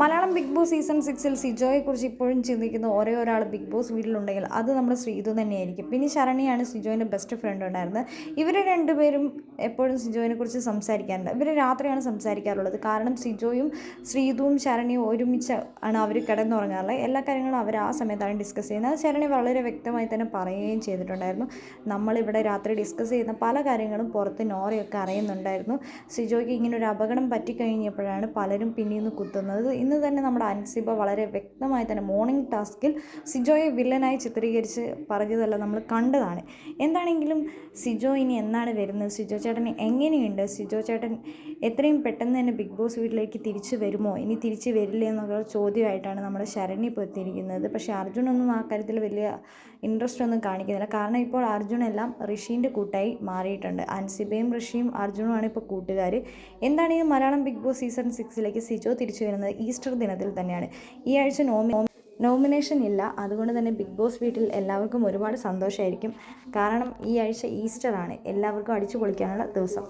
Malayalam big boss season സിക്സിൽ സിജോയെക്കുറിച്ച് ഇപ്പോഴും ചിന്തിക്കുന്ന ഒരേ ഒരാൾ ബിഗ് ബോസ് വീട്ടിലുണ്ടെങ്കിൽ അത് നമ്മുടെ ശ്രീതു തന്നെയായിരിക്കും. പിന്നെ ശരണിയാണ് സിജോയിന്റെ ബെസ്റ്റ് ഫ്രണ്ട് ഉണ്ടായിരുന്നത്. ഇവർ രണ്ടുപേരും എപ്പോഴും സിജോയിനെ കുറിച്ച് സംസാരിക്കാറുണ്ട്. ഇവർ രാത്രിയാണ് സംസാരിക്കാറുള്ളത്. കാരണം സിജോയും ശ്രീതുവും ശരണിയും ഒരുമിച്ച് ആണ് അവർ കിടന്നുറങ്ങാറുള്ളത്. എല്ലാ കാര്യങ്ങളും അവർ ആ സമയത്താണ് ഡിസ്കസ് ചെയ്യുന്നത്. ശരണി വളരെ വ്യക്തമായി തന്നെ പറയുകയും ചെയ്തിട്ടുണ്ടായിരുന്നു. നമ്മളിവിടെ രാത്രി ഡിസ്കസ് ചെയ്യുന്ന പല കാര്യങ്ങളും പുറത്ത് നോറയൊക്കെ അറിയുന്നുണ്ടായിരുന്നു. സിജോയ്ക്ക് ഇങ്ങനെ ഒരു അപകടം പറ്റിക്കഴിഞ്ഞപ്പോഴാണ് പലരും പിന്നിൽ നിന്ന് കുത്തുന്നത്. ഇന്ന് തന്നെ നമ്മുടെ അൻസിബ വളരെ വ്യക്തമായി തന്നെ മോർണിംഗ് ടാസ്കിൽ സിജോയെ വില്ലനായി ചിത്രീകരിച്ച് പറഞ്ഞതെല്ലാം നമ്മൾ കണ്ടതാണ്. എന്താണെങ്കിലും സിജോ ഇനി എന്നാണ് വരുന്നത്? സിജോ ചേട്ടൻ എങ്ങനെയുണ്ട്? സിജോ ചേട്ടൻ എത്രയും പെട്ടെന്ന് തന്നെ ബിഗ് ബോസ് വീട്ടിലേക്ക് തിരിച്ചു വരുമോ? ഇനി തിരിച്ചു വരില്ലേ എന്നുള്ള ചോദ്യമായിട്ടാണ് നമ്മുടെ ശരണി ഇപ്പോൾ എത്തിയിരിക്കുന്നത്. പക്ഷേ അർജുനൊന്നും ആ കാര്യത്തിൽ വലിയ ഇൻട്രസ്റ്റ് ഒന്നും കാണിക്കുന്നില്ല. കാരണം ഇപ്പോൾ അർജുൻ എല്ലാം ഋഷീന്റെ കൂട്ടായി മാറിയിട്ടുണ്ട്. അൻസിബയും ഋഷിയും അർജുനുമാണ് ഇപ്പോൾ കൂട്ടുകാർ എന്താണ് ഈ മലയാളം ബിഗ് ബോസ് സീസൺ സിക്സിലേക്ക് സിജോ തിരിച്ചു വരുന്നത്? ഈസ്റ്റർ ദിനത്തിൽ തന്നെയാണ്. ഈ ആഴ്ച നോമി നോമിനേഷൻ ഇല്ല. അതുകൊണ്ട് തന്നെ ബിഗ് ബോസ് വീട്ടിൽ എല്ലാവർക്കും ഒരുപാട് സന്തോഷമായിരിക്കും കാരണം ഈ ആഴ്ച ഈസ്റ്റർ ആണ് എല്ലാവർക്കും അടിച്ചു പൊളിക്കാനുള്ള ദിവസം.